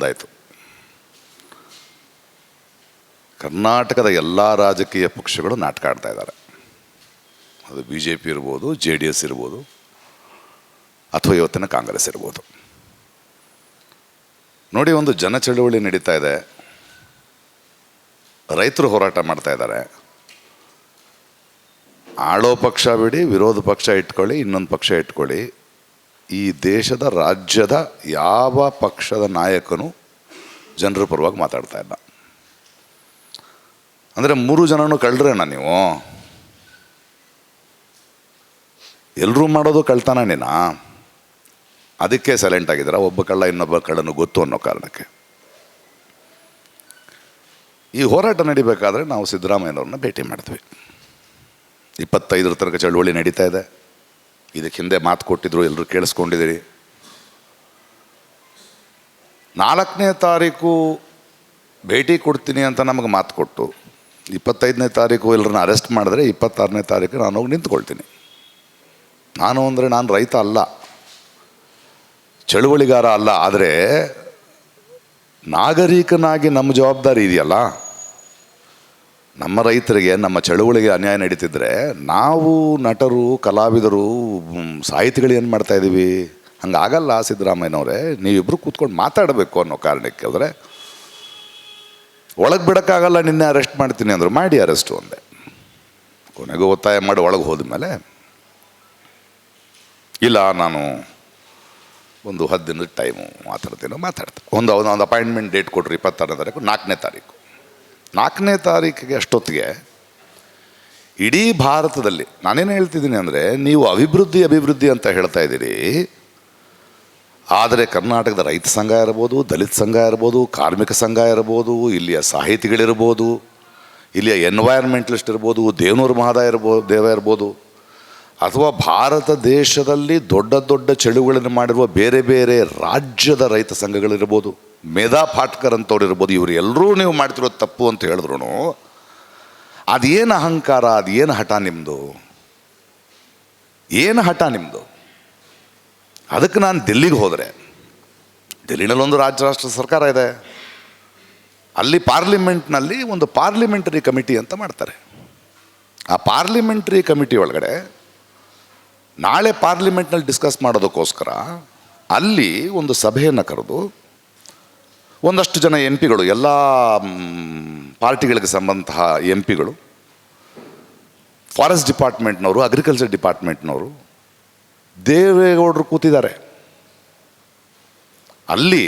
ಒಂದಾಯಿತು ಕರ್ನಾಟಕದ ಎಲ್ಲ ರಾಜಕೀಯ ಪಕ್ಷಗಳು ನಾಟಕ ಆಡ್ತಾ ಇದ್ದಾರೆ. ಅದು ಬಿ ಜೆ ಪಿ ಇರ್ಬೋದು, ಜೆ ಡಿ ಎಸ್ ಇರ್ಬೋದು, ಅಥವಾ ಇವತ್ತಿನ ಕಾಂಗ್ರೆಸ್ ಇರ್ಬೋದು. ನೋಡಿ ಒಂದು ಜನ ಚಳುವಳಿ ನಡೀತಾ ಇದೆ. ರೈತರು ಹೋರಾಟ ಮಾಡ್ತಾ ಇದ್ದಾರೆ. ಆಳೋ ಪಕ್ಷ ಬಿಡಿ, ವಿರೋಧ ಪಕ್ಷ ಇಟ್ಕೊಳ್ಳಿ, ಇನ್ನೊಂದು ಪಕ್ಷ ಇಟ್ಕೊಳ್ಳಿ. ಈ ದೇಶದ ರಾಜ್ಯದ ಯಾವ ಪಕ್ಷದ ನಾಯಕನು ಜನರ ಪರವಾಗಿ ಮಾತಾಡ್ತಾ ಇಲ್ಲ. ಅಂದರೆ ಮೂರು ಜನನು ಕಳ್ದ್ರೇನ ನೀವು? ಎಲ್ಲರೂ ಮಾಡೋದು ನೀನಾ. ಅದಕ್ಕೆ ಸೈಲೆಂಟ್ ಆಗಿದ್ದಾರೆ? ಒಬ್ಬ ಕಳ್ಳ ಇನ್ನೊಬ್ಬ ಕಳ್ಳನು ಗೊತ್ತು ಅನ್ನೋ ಕಾರಣಕ್ಕೆ. ಈ ಹೋರಾಟ ನಡಿಬೇಕಾದ್ರೆ ನಾವು ಸಿದ್ದರಾಮಯ್ಯನವ್ರನ್ನ ಭೇಟಿ ಮಾಡಿದ್ವಿ ಇಪ್ಪತ್ತೈದರ ತನಕ ಚಳುವಳಿ ನಡೀತಾ ಇದೆ. ಇದಕ್ಕೆ ಹಿಂದೆ ಮಾತು ಕೊಟ್ಟಿದ್ರು ಎಲ್ಲರೂ ಕೇಳಿಸ್ಕೊಂಡಿದ್ದೀರಿ. ನಾಲ್ಕನೇ ತಾರೀಕು ಭೇಟಿ ಕೊಡ್ತೀನಿ ಅಂತ ನಮಗೆ ಮಾತು ಕೊಟ್ಟು, ಇಪ್ಪತ್ತೈದನೇ ತಾರೀಕು ಎಲ್ಲರನ್ನ ಅರೆಸ್ಟ್ ಮಾಡಿದ್ರೆ ಇಪ್ಪತ್ತಾರನೇ ತಾರೀಕು ನಾನು ಹೋಗಿ ನಿಂತ್ಕೊಳ್ತೀನಿ. ನಾನು ಅಂದರೆ ನಾನು ರೈತ ಅಲ್ಲ, ಚಳುವಳಿಗಾರ ಅಲ್ಲ, ಆದರೆ ನಾಗರಿಕನಾಗಿ ನಮ್ಮ ಜವಾಬ್ದಾರಿ ಇದೆಯಲ್ಲ? ನಮ್ಮ ರೈತರಿಗೆ, ನಮ್ಮ ಚಳುವಳಿಗೆ ಅನ್ಯಾಯ ನಡೀತಿದ್ರೆ ನಾವು ನಟರು, ಕಲಾವಿದರು ಸಾಹಿತಿಗಳು ಏನು ಮಾಡ್ತಾ ಇದ್ದೀವಿ ಹಂಗಾಗಲ್ಲ ಸಿದ್ದರಾಮಯ್ಯನವರೇ ನೀವಿಬ್ಬರು ಕೂತ್ಕೊಂಡು ಮಾತಾಡಬೇಕು ಅನ್ನೋ ಕಾರಣಕ್ಕೆ ಅಂದರೆ ಒಳಗೆ ಬಿಡೋಕ್ಕಾಗಲ್ಲ ನಿನ್ನೆ ಅರೆಸ್ಟ್ ಮಾಡ್ತೀನಿ ಅಂದರು. ಮಾಡಿ ಅರೆಸ್ಟು ಅಂದೆ ಕೊನೆಗೂ ಒತ್ತಾಯ ಮಾಡಿ ಒಳಗೆ ಹೋದ್ಮೇಲೆ, ಇಲ್ಲ ನಾನು ಒಂದು ಹತ್ತು ದಿನದ ಟೈಮು ಮಾತಾಡ್ತೀನೋ ಮಾತಾಡ್ತೀನಿ ಒಂದು ಒಂದು ಅಪಾಯಿಂಟ್ಮೆಂಟ್ ಡೇಟ್ ಕೊಡಿ ಇಪ್ಪತ್ತಾರನೇ ತಾರೀಕು, ನಾಲ್ಕನೇ ತಾರೀಕು. ನಾಲ್ಕನೇ ತಾರೀಕಿಗೆ ಅಷ್ಟೊತ್ತಿಗೆ ಇಡೀ ಭಾರತದಲ್ಲಿ ನಾನೇನು ಹೇಳ್ತಿದ್ದೀನಿ ಅಂದರೆ ನೀವು ಅಭಿವೃದ್ಧಿ ಅಭಿವೃದ್ಧಿ ಅಂತ ಹೇಳ್ತಾ ಇದ್ದೀರಿ. ಆದರೆ ಕರ್ನಾಟಕದ ರೈತ ಸಂಘ ಇರ್ಬೋದು, ದಲಿತ ಸಂಘ ಇರ್ಬೋದು, ಕಾರ್ಮಿಕ ಸಂಘ ಇರ್ಬೋದು, ಇಲ್ಲಿಯ ಸಾಹಿತಿಗಳಿರ್ಬೋದು, ಇಲ್ಲಿಯ ಎನ್ವೈರ್ಮೆಂಟಲಿಸ್ಟ್ ಇರ್ಬೋದು, ದೇವನೂರು ಮಹೋದಯ ಇರ್ಬೋದು ದೇವ ಇರ್ಬೋದು, ಅಥವಾ ಭಾರತ ದೇಶದಲ್ಲಿ ದೊಡ್ಡ ದೊಡ್ಡ ಚಳುವಳಿಯನ್ನು ಮಾಡಿರುವ ಬೇರೆ ಬೇರೆ ರಾಜ್ಯದ ರೈತ ಸಂಘಗಳಿರ್ಬೋದು. ಮೇಧಾ ಪಾಟ್ಕರ್ ಅಂತವ್ರು ಇರ್ಬೋದು, ಇವರು ಎಲ್ಲರೂ ನೀವು ಮಾಡ್ತಿರೋದು ತಪ್ಪು ಅಂತ ಹೇಳಿದ್ರು ಅದೇನು ಅಹಂಕಾರ, ಅದೇನು ಹಠ ನಿಮ್ಮದು ಏನು ಹಠ ನಿಮ್ಮದು ಅದಕ್ಕೆ ನಾನು ದಿಲ್ಲಿಗೆ ಹೋದರೆ ದಿಲ್ಲಿನಲ್ಲಿ ಒಂದು ರಾಜ್ಯ, ರಾಷ್ಟ್ರ ಸರ್ಕಾರ ಇದೆ. ಅಲ್ಲಿ ಪಾರ್ಲಿಮೆಂಟ್ನಲ್ಲಿ ಒಂದು ಪಾರ್ಲಿಮೆಂಟರಿ ಕಮಿಟಿ ಅಂತ ಮಾಡ್ತಾರೆ. ಆ ಪಾರ್ಲಿಮೆಂಟರಿ ಕಮಿಟಿ ಒಳಗಡೆ ನಾಳೆ ಪಾರ್ಲಿಮೆಂಟ್ನಲ್ಲಿ ಡಿಸ್ಕಸ್ ಮಾಡೋದಕ್ಕೋಸ್ಕರ ಅಲ್ಲಿ ಒಂದು ಸಭೆಯನ್ನು ಕರೆದು ಒಂದಷ್ಟು ಜನ ಎಂ ಪಿಗಳು ಎಲ್ಲ ಪಾರ್ಟಿಗಳಿಗೆ ಸಂಬಂಧ ಎಂ ಪಿಗಳು ಫಾರೆಸ್ಟ್ ಡಿಪಾರ್ಟ್ಮೆಂಟ್ನವರು, ಅಗ್ರಿಕಲ್ಚರ್ ಡಿಪಾರ್ಟ್ಮೆಂಟ್ನವರು, ದೇವೇಗೌಡರು ಕೂತಿದ್ದಾರೆ. ಅಲ್ಲಿ